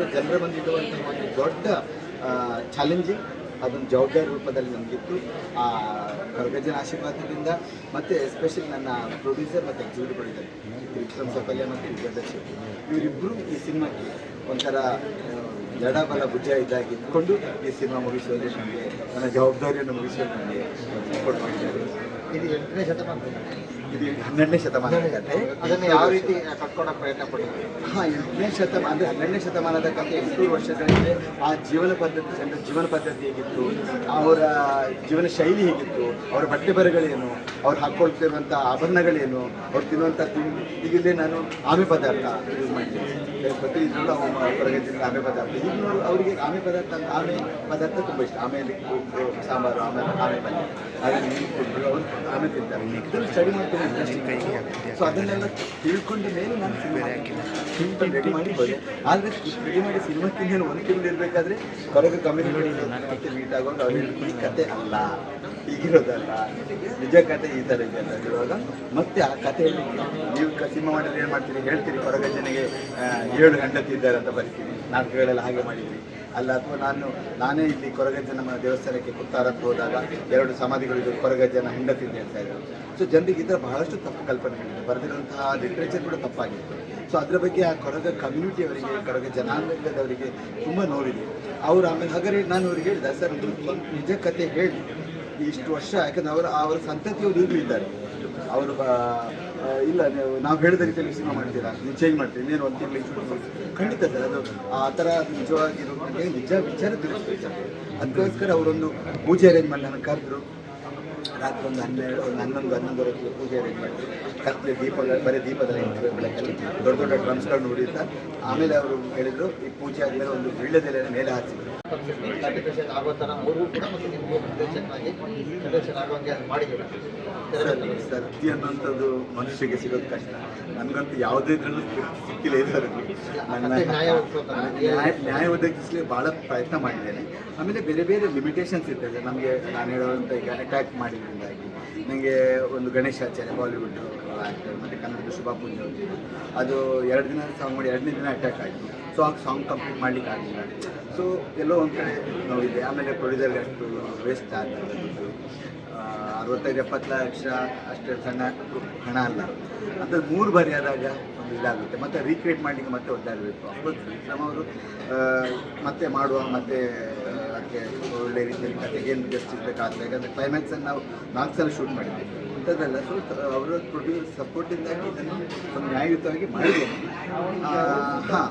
ಸಿನಿಮಾವನ್ನು ಜನರ ಮುಂದೆ ಇಡುವಂತಹ ಒಂದು ದೊಡ್ಡ ಚಾಲೆಂಜಿಂಗ್ ಅದೊಂದು ಜವಾಬ್ದಾರಿ ರೂಪದಲ್ಲಿ ನಮಗಿತ್ತು. ಆ, ಕೊರಗಜ್ಜನ ಆಶೀರ್ವಾದದಿಂದ ಮತ್ತು ಎಸ್ಪೆಷಲಿ ನನ್ನ ಪ್ರೊಡ್ಯೂಸರ್ ಮತ್ತು ಎಕ್ಸಿಕ್ಯೂಟಿವ್ ಪ್ರೊಡ್ಯೂಸರ್ ವಿಕ್ರಮ್ ಸಫಲ್ಯ ಮತ್ತು ವಿಜಯದರ್ಶಿ ಇವರಿಬ್ಬರು ಈ ಸಿನಿಮಾಕ್ಕೆ ಒಂಥರ ಜಡಬಲ ಭುಜ ಇದ್ದಾಗಿ ಇಟ್ಕೊಂಡು ಈ ಸಿನಿಮಾ ಮುಗಿಸುವಲ್ಲಿ ನನಗೆ ನನ್ನ ಜವಾಬ್ದಾರಿಯನ್ನು ಮುಗಿಸುವಲ್ಲಿ ನನಗೆ ಇದು ಎಂಟನೇ ಶತಮಾನ ಇದು ಹನ್ನೆರಡನೇ ಶತಮಾನದ ಕತೆ ಅದನ್ನು ಯಾವ ರೀತಿ ಕಟ್ಕೊಡಕ್ಕೆ ಪ್ರಯತ್ನ ಪಡ್ತೀವಿ ಹಾಂ ಎಂಟನೇ ಶತಮಾನ ಅಂದರೆ ಹನ್ನೆರಡನೇ ಶತಮಾನದ ಕಥೆ ಎಂಟು ವರ್ಷಗಳಿಗೆ ಹಿಂದೆ ಆ ಜೀವನ ಪದ್ಧತಿ ಜನರ ಜೀವನ ಪದ್ಧತಿ ಹೇಗಿತ್ತು ಅವರ ಜೀವನ ಶೈಲಿ ಹೇಗಿತ್ತು ಅವರ ಬಟ್ಟೆ ಬರೆಗಳೇನು ಅವ್ರು ಹಾಕ್ಕೊಳ್ತಿರುವಂಥ ಆಭರಣಗಳೇನು ಅವ್ರು ತಿನ್ನುವಂಥ ತಿಂಡಿ ಈಗ ಇಲ್ಲೇ ನಾನು ಆಮೆ ಪದಾರ್ಥ ಯೂಸ್ ಮಾಡ್ತೀನಿ. ಪ್ರತಿ ಇದರಲ್ಲೂ ಹೊರಗೆ ತಿಂದ ಆಮೆ ಪದಾರ್ಥ. ಈಗಿನವರು ಅವರಿಗೆ ಆಮೆ ಪದಾರ್ಥ ಅಂತ ಆಮೆ ಪದಾರ್ಥ ತುಂಬ ಇಷ್ಟ. ಆಮೇಲೆ ಸಾಂಬಾರು ಆಮೇಲೆ ಆಮೆ ಪಲ್ಯ. ಅದನ್ನು ಮೀನು ಕೊಟ್ಟರು ಅವರು ಆಮೆ ತಿಂತಾರೆ. ಇದನ್ನು ಸ್ಟಡಿ ಮಾಡ್ಕೊಂಡು ಸೊ ಅದನ್ನೆಲ್ಲ ತಿಳ್ಕೊಂಡ ಮೇಲೆ ನಾನು ಸಿನಿಮಾ ಸಿಂಪಲ್ ರೆಡಿ ಮಾಡಿ ಹೋದೆ ಆದರೆ ರೆಡಿ ಮಾಡಿ ಸಿನಿಮಾಕ್ಕಿಂತ ಒಂದು ತಿಂಗಳು ಇರಬೇಕಾದ್ರೆ ಕೊರಗ ಕಮ್ಯುನಿಟಿ ಮತ್ತೆ ಮೀಟ್ ಆಗುವಾಗ ಅವ್ರು ಹೇಳ್ಕೊಂಡು ಕತೆ ಅಲ್ಲ ಈಗಿರೋದಲ್ಲ ನಿಜ ಕತೆ ಈ ಥರ ಇದೆ ಅಂತ ಹೇಳುವಾಗ ಮತ್ತೆ ಆ ಕಥೆಯಲ್ಲಿ ನೀವು ಸಿನಿಮಾ ಮಾಡಿದ್ರೆ ಏನು ಮಾಡ್ತೀರಿ? ಹೇಳ್ತೀರಿ ಕೊರಗ ಜನಗೆ ಏಳು ಹೆಂಡತಿ ಇದ್ದಾರೆ ಅಂತ ಬರ್ತೀರಿ ನಾಟಕಗಳೆಲ್ಲ ಹಾಗೆ ಮಾಡಿದ್ವಿ ಅಲ್ಲ, ಅಥವಾ ನಾನು, ನಾನೇ ಇಲ್ಲಿ ಕೊರಗಜ್ಜನ ದೇವಸ್ಥಾನಕ್ಕೆ ಕುತ್ತಾರಕ್ಕೆ ಹೋದಾಗ ಎರಡು ಸಮಾಧಿಗಳಿದ್ದು ಕೊರಗಜ್ಜನ ಹೆಂಡತಿ ಅಂತ ಇದ್ದಾರೆ ಸೊ ಜನರಿಗೆ ಇದರ ಬಹಳಷ್ಟು ತಪ್ಪು ಕಲ್ಪನೆಗಳಿದೆ. ಬರೆದಿರುವಂತಹ ಲಿಟ್ರೇಚರ್ ಕೂಡ ತಪ್ಪಾಗಿತ್ತು. ಸೊ ಅದರ ಬಗ್ಗೆ ಆ ಕೊರಗ ಕಮ್ಯುನಿಟಿಯವರಿಗೆ ಕೊರಗ ಜನಾಂಗದವರಿಗೆ ತುಂಬ ನೋವಿದೆ. ಅವರು ಆಮೇಲೆ ಹಾಗಾದ್ರೆ ನಾನು ಅವ್ರಿಗೆ ಹೇಳಿದೆ, ಸರ್, ಒಂದು ನಿಜ ಕತೆ ಹೇಳಿ. ಇಷ್ಟು ವರ್ಷ ಯಾಕಂದ್ರೆ ಅವರು ಅವರ ಸಂತತಿಯವರು ಇದ್ದಾರೆ ಅವರು ಇಲ್ಲ, ನೀವು, ನಾವು ಹೇಳಿದ ರೀತಿಯಲ್ಲಿ ಸಿನಿಮಾ ಮಾಡ್ತೀರಾ? ನೀವು ಚೇಂಜ್ ಮಾಡ್ತೀರಿ? ಇನ್ನೇನು ಒಂದು ತಿಂಗಳು ಖಂಡಿತ ಸರ್, ಅದು ಆ ಥರ ನಿಜವಾಗಿ ನಿಜ ವಿಚಾರ ತಿಳಿಸ್ಬೇಕು ಅದಕ್ಕೋಸ್ಕರ ಅವರೊಂದು ಪೂಜೆ ಅರೇಂಜ್ ಮಾಡಿ ನನಗೆ ಕರೆದ್ರು. ರಾತ್ರಿ ಒಂದು ಹನ್ನೆರಡು, ಒಂದು ಹನ್ನೊಂದು ಹನ್ನೊಂದುವರೆ ಪೂಜೆ ಅರೇಂಜ್ ಮಾಡಿದ್ರು ಕತ್ಲೆ ದೀಪಗಳು, ಬರೀ ದೀಪದಲ್ಲಿ ಬೆಳಕಲ್ಲಿ ದೊಡ್ಡ ದೊಡ್ಡ ಡ್ರಮ್ಸ್ಗಳು ನೋಡಿರ್ತಾ ಆಮೇಲೆ ಅವರು ಹೇಳಿದರು, ಈ ಪೂಜೆ ಆದಮೇಲೆ ಒಂದು ವೀಳ್ಯದೆಲೆ ಮೇಲೆ ಹಾಕಿದ್ರು ಸರ್ಟಿಫಿಕೇಶನ್ ಆಗೋ ಥರ ಅವ್ರಿಗೂ ಕೂಡ ಮತ್ತು ನಿಮಗೂ ನಿರ್ದೇಶಕನಾಗಿ ನಿರ್ದೇಶನ ಆಗೋಂಗೆ ಮಾಡಿದ್ದೀವಿ ಸರ್ ಸತ್ಯ ಅನ್ನೋಂಥದ್ದು ಮನುಷ್ಯಗೆ ಸಿಗೋದು ಕಷ್ಟ. ನನಗಂತೂ ಯಾವುದೇ ಇದ್ರಲ್ಲೂ ಸಿಕ್ಕಿಲ್ಲ ಇಲ್ಲ ಸರ್ ನನ್ನ ನ್ಯಾಯ ನ್ಯಾಯ ಒದಗಿಸಲಿ ಭಾಳ ಪ್ರಯತ್ನ ಮಾಡಿದ್ದೇನೆ. ಆಮೇಲೆ ಬೇರೆ ಬೇರೆ ಲಿಮಿಟೇಷನ್ಸ್ ಇರ್ತದೆ. ನಮಗೆ ನಾನು ಹೇಳುವಂಥ ಈಗ ಅಟ್ಯಾಕ್ ಮಾಡಿದ್ರಿಂದಾಗಿ ನನಗೆ ಒಂದು ಗಣೇಶಾಚಾರ್ಯ ಬಾಲಿವುಡ್ ಆ್ಯಕ್ಟರ್ ಮತ್ತು ಕನ್ನಡದ ಶುಭ ಪೂಜೆ. ಅದು ಎರಡು ದಿನ ಸಾಂಗ್ ಮಾಡಿ ಎರಡನೇ ದಿನ ಅಟ್ಯಾಕ್ ಆಯಿತು ಸೊ ಆ ಸಾಂಗ್ ಕಂಪ್ಲೀಟ್ ಮಾಡಲಿಕ್ಕೆ ಆಗಲಿಲ್ಲ. ಸೊ ಎಲ್ಲೋ ಒಂದು ಕಡೆ ನೋವಿದೆ ಆಮೇಲೆ ಕೊಡಿದಲ್ಲಿ ಅಷ್ಟು ವೇಸ್ಟ್ ಆಗ್ತದೆ. ಅರವತ್ತೈದು, ಎಪ್ಪತ್ತು ಲಕ್ಷ ಅಷ್ಟು ಸಣ್ಣ ಹಣ ಅಲ್ಲ. ಅದು ಮೂರು ಬಾರಿ ಆದಾಗ ಒಂದು ಇದಾಗುತ್ತೆ. ಮತ್ತೆ ರೀಕ್ರಿಯೇಟ್ ಮಾಡಲಿಕ್ಕೆ ಮತ್ತೆ ಒದ್ದಾಡಬೇಕು. ಅಫ್ಕೋರ್ಸ್ ನಮ್ಮವರು ಮತ್ತೆ ಮಾಡುವ, ಮತ್ತೆ ಅದಕ್ಕೆ ಒಳ್ಳೆ ರೀತಿಯಲ್ಲಿ ಏನು ಜಸ್ಟ್ ಇರಬೇಕಾಗ್ತದೆ ಯಾಕಂದರೆ ಕ್ಲೈಮ್ಯಾಕ್ಸನ್ನು ನಾವು ನಾಲ್ಕು ಸಲ ಶೂಟ್ ಮಾಡಿದ್ವಿ ಅಂಥದ್ದೆಲ್ಲ ಸೊ ಅವರ ಪ್ರೊಡ್ಯೂಸ್ ಸಪೋರ್ಟಿಂದಾಗಿ ಇದನ್ನು ಒಂದು ನ್ಯಾಯಯುತವಾಗಿ ಮಾಡಿದ್ದೇನೆ ಹಾಂ.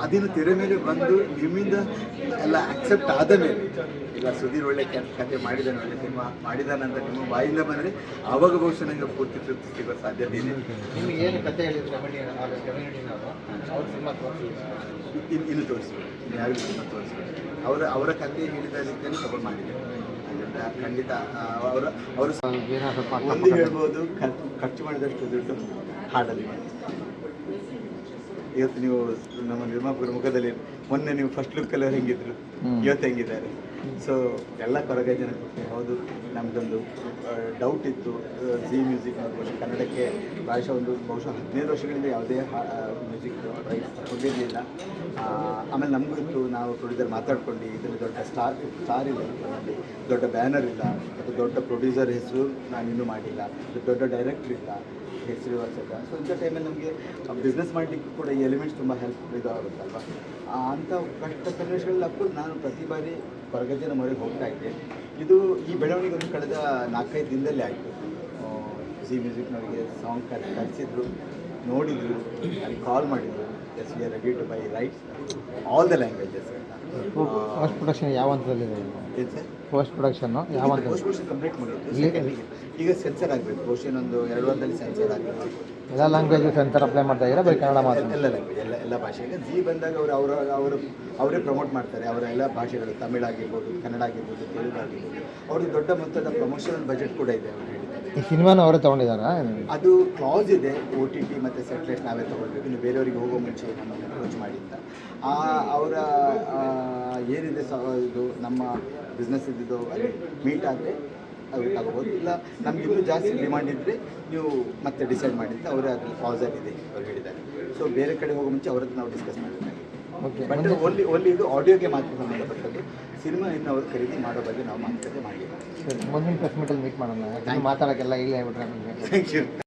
ಅದಿನ ತೆರೆ ಮೇಲೆ ಬಂದು ನಿಮ್ಮಿಂದ ಎಲ್ಲ ಅಕ್ಸೆಪ್ಟ್ ಆದ ಮೇಲೆ ಇಲ್ಲ ಸುಧೀರ್ ಒಳ್ಳೆ ಕತೆ ಮಾಡಿದ್ದಾನೆ ಒಳ್ಳೆ ಸಿನಿಮಾ ಮಾಡಿದಾನೆ ಅಂತ ನಿಮ್ಮ ಬಾಯಿಂದ ಬಂದರೆ ಆವಾಗ ಬಹುಶಃ ನನಗೆ ಪೂರ್ತಿ ತೃಪ್ತಿ ಸಿಗೋ ಸಾಧ್ಯತೆ ಇದೆ. ನಿಮ್ಗೆ ಏನು ಕತೆ ಹೇಳಿದ್ರು ಇಲ್ಲಿ ಅವ್ರ ಇನ್ನು ತೋರಿಸ್ಬೇಕು ಯಾರಿಗೂ ಸಿನಿಮಾ ತೋರಿಸ್ಬೇಕು ಅವರ ಅವರ ಕತೆ ಹೇಳಿದ ರೀತಿಯಲ್ಲಿ ಸಪೋರ್ಟ್ ಮಾಡಿದೆ. ಖಂಡಿತ ಅವರು ಅವರ ಅವರು ಒಂದು ಹೇಳ್ಬೋದು ಖರ್ಚು ಖರ್ಚು ಮಾಡಿದಷ್ಟು ದುಡ್ಡು ಹಾಡಲ್ಲಿ ಮಾಡಿ ಇವತ್ತು ನೀವು ನಮ್ಮ ನಿರ್ಮಾಪಕರ ಮುಖದಲ್ಲಿ ಮೊನ್ನೆ ನೀವು ಫಸ್ಟ್ ಲುಕ್ಕಲ್ಲಿ ಎಲ್ಲ ಹೆಂಗಿದ್ರು? ಇವತ್ತು ಹೆಂಗಿದ್ದಾರೆ? ಸೊ ಎಲ್ಲ ಕೊರಗೆ ಜನಕ್ಕೆ ಹೌದು, ನಮ್ದೊಂದು ಡೌಟ್ ಇತ್ತು. ಜಿ ಮ್ಯೂಸಿಕ್ ಬಹುಶಃ ಕನ್ನಡಕ್ಕೆ ಭಾಷೆ ಒಂದು, ಬಹುಶಃ ಹದಿನೈದು ವರ್ಷಗಳಿಂದ ಯಾವುದೇ ಮ್ಯೂಸಿಕ್ ಹೋಗಿರಲಿಲ್ಲ ಆಮೇಲೆ ನಮಗೂ ನಾವು ಪ್ರೊಡ್ಯೂಸರ್ ಮಾತಾಡ್ಕೊಂಡು, ಇದರಲ್ಲಿ ದೊಡ್ಡ ಸ್ಟಾರ್ ಸ್ಟಾರ್ ಇಲ್ಲ. ದೊಡ್ಡ ಬ್ಯಾನರ್ ಇಲ್ಲ. ಮತ್ತು ದೊಡ್ಡ ಪ್ರೊಡ್ಯೂಸರ್ ಹೆಸರು ನಾನು ಇನ್ನೂ ಮಾಡಿಲ್ಲ. ದೊಡ್ಡ ಡೈರೆಕ್ಟ್ರ್ ಇಲ್ಲ. ಹೆಸರು ಅಂತ ಸೊ ಇಂಥ ಟೈಮಲ್ಲಿ ನಮಗೆ ಬಿಸ್ನೆಸ್ ಮಾಡಲಿಕ್ಕೂ ಕೂಡ ಈ ಎಲಿಮೆಂಟ್ಸ್ ತುಂಬ ಹೆಲ್ಪ್ ಇದಾಗುತ್ತಲ್ವ ಅಂಥ ಕಷ್ಟ ಸನ್ನಿವೇಶಗಳಲ್ಲಿ ನಾನು ಪ್ರತಿ ಬಾರಿ ಹೊರಗಜ್ಜನ ಮಾಡಿ ಹೋಗ್ತಾ ಇದ್ದೆ. ಇದು ಈ ಬೆಳವಣಿಗೆ ಕಳೆದ ನಾಲ್ಕೈದು ದಿನದಲ್ಲೇ ಆಯಿತು. ಜಿ ಮ್ಯೂಸಿಕ್ನವರಿಗೆ ಸಾಂಗ್ ಕರೆಸಿದ್ರು, ನೋಡಿದ್ರು, ಅಲ್ಲಿ ಕಾಲ್ ಮಾಡಿದ್ರು. S V R ready to buy rights all the languages post production ಯಾವ ಹಂತದಲ್ಲಿದೆ ಪೋಸ್ಟ್ ಪ್ರೊಡಕ್ಷನ್ನು ಯಾವ ಹಂತದಲ್ಲಿ? ಪೋಸ್ಟ್ ಪ್ರೊಡಕ್ಷನ್ ಕಂಪ್ಲೀಟ್ ಮಾಡಿದ್ದು ಈಗ ಸೆನ್ಸರ್ ಆಗಬೇಕು. ಬಹುಶಃ ಒಂದು ಎರಡು ವಾರದಲ್ಲಿ ಸೆನ್ಸರ್ ಆಗಬೇಕು. ಎಲ್ಲ ಲ್ಯಾಂಗ್ವೇಜ್ ಸೆನ್ಸರ್ ಅಪ್ಲೈ ಮಾಡ್ತಾ ಇದ್ದೀರಾ? ಬರೀ ಕನ್ನಡ ಮಾತ್ರ? ಎಲ್ಲ ಲ್ಯಾಂಗ್ವೇಜ್ ಎಲ್ಲ ಎಲ್ಲ ಭಾಷೆಗೆ. ಜಿ ಬಂದಾಗ ಅವರು ಅವರ ಅವರು ಅವರೇ ಪ್ರಮೋಟ್ ಮಾಡ್ತಾರೆ. ಅವರ ಎಲ್ಲ ಭಾಷೆಗಳು ತಮಿಳ್ ಆಗಿರ್ಬೋದು ಕನ್ನಡ ಆಗಿರ್ಬೋದು ತೆಲುಗು ಆಗಿರ್ಬೋದು. ಅವ್ರಿಗೆ ದೊಡ್ಡ ಮೊತ್ತದ ಪ್ರಮೋಷನಲ್ ಬಜೆಟ್ ಕೂಡ ಇದೆ ಅವರು ಹೇಳಿದ್ದಾರೆ ಈ ಸಿನಿಮಾನ ಅವರೇ ತೊಗೊಂಡಿದ್ದಾರ? ಅದು ಕ್ಲಾಸ್ ಇದೆ ಒ ಟಿ ಟಿ ಮತ್ತು ಸೆಟ್ಲೈಟ್ ನಾವೇ ತೊಗೊಳ್ಬೇಕು. ಇನ್ನು ಬೇರೆಯವರಿಗೆ ಹೋಗೋ ಮುಂಚೆ ನಮ್ಮನ್ನು ಅಪ್ರೋಚ್ ಮಾಡಿ ಅಂತ. ಆ, ಅವರ ಏನಿದೆ ಸ, ಇದು ನಮ್ಮ ಬಿಸ್ನೆಸ್ ಇದ್ದಿದ್ದು ಅಲ್ಲಿ ಮೀಟ್ ಆದರೆ ಅದು ತಗೋಬೋದು. ಇಲ್ಲ, ನಮ್ಗೆ ಇನ್ನೂ ಜಾಸ್ತಿ ಡಿಮಾಂಡ್ ಇದ್ದರೆ ನೀವು ಮತ್ತೆ ಡಿಸೈಡ್ ಮಾಡಿದ್ದೆ ಅವರೇ ಅದ್ರಲ್ಲಿ ಕ್ಲಾಸಲ್ಲಿ ಇದೆ, ಅವ್ರು ಹೇಳಿದ್ದಾರೆ. ಸೊ ಬೇರೆ ಕಡೆ ಹೋಗೋ ಮುಂಚೆ ಅವ್ರ ಹತ್ರ ನಾವು discuss Okay. But only only ಇದು ಆಡಿಯೋಗೆ ಮಾತ್ರ ಸಂಬಂಧಪಟ್ಟದ್ದು. ಸಿನಿಮಾ ಇನ್ನು ಅವರು ಖರೀದಿ ಮಾಡೋ ಬಗ್ಗೆ ನಾವು ಮಾತುಕತೆ ಮಾಡಿಲ್ಲ. ಸರಿ ಮುಂದಿನ ಪ್ರೆಸ್ ಮೀಟಲ್ಲಿ ಮೀಟ್ ಮಾಡೋಣ. ಮಾತಾಡೋಕ್ಕೆಲ್ಲ ಇಲ್ಲೇ ಆಗ್ಬಿಟ್ರೆ ಥ್ಯಾಂಕ್ ಯು